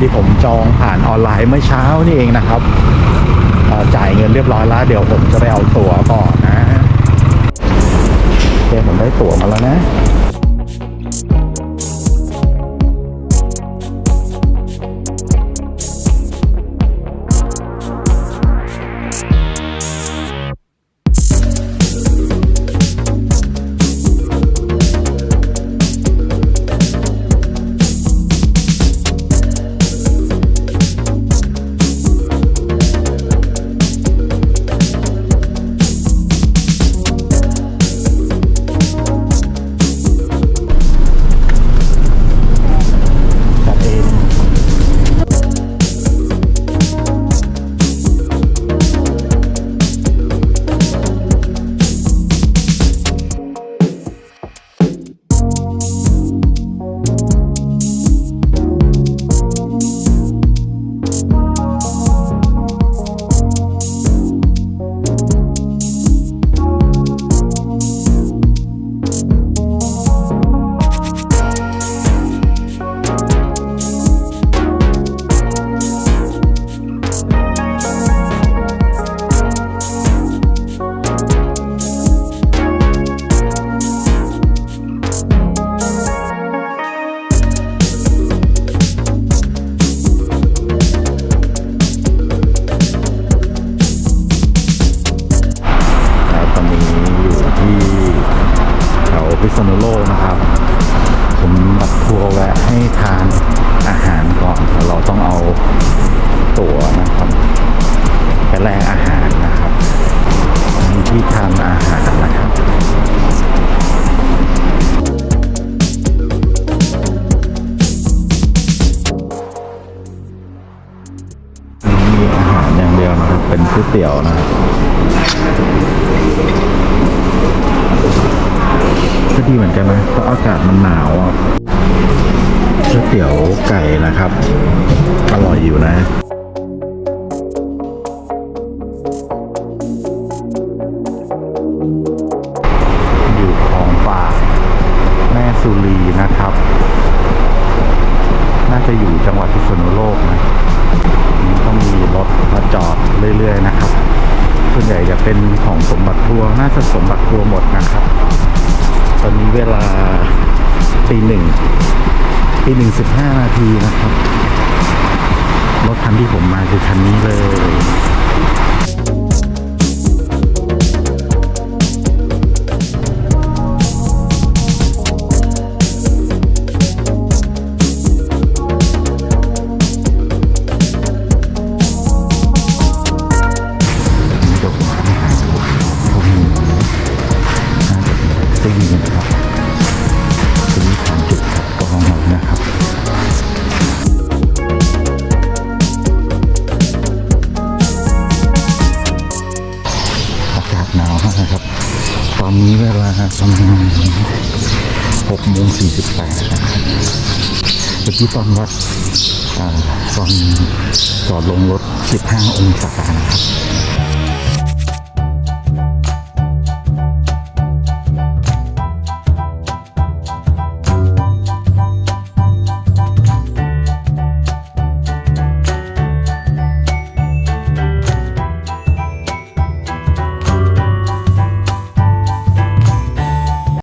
ที่ผมจองผ่านออนไลน์เมื่อเช้านี่เองนะครับจ่ายเงินเรียบร้อยแล้วเดี๋ยวผมจะไปเอาตั๋วก่อนนะโอเคผมได้ตั๋วมาแล้วนะ นะครับ ผมบัตรทัวร์แวะให้ทานอาหารก่อนเราต้องเอาตั๋วนะครับไปแลกอาหารนะครับมีที่ทานอาหารนะครับมีอาหารอย่างเดียวนะครับเป็นก๋วยเตี๋ยวนะครับีเหมือนกันนะเพราะอากาศมันหนาวอะก๋วยเตี๋ยวไก่นะครับ อร่อยอยู่นะอยู่ของป่าแม่สุรีนะครับ น่าจะอยู่จังหวัดพิษณุโลกนะนี่ก็มีรถมาจอดเรื่อย ๆ นะครับ ส่วนใหญ่จะเป็นของสมบัติทัวร์น่าจะสมบัติทัวร์หมดนะครับ ตอนนี้เวลาตีหนึ่งตีหนึ่งสิบห้านาทีนะครับ รถคันที่ผมมาคือคันนี้เลย อนนี้เวลาประมาณหกโมงสี่สิบแปดเมื่อกี้ตอนวัดอตอนจอดลงรถสิบห้าองศานะครับ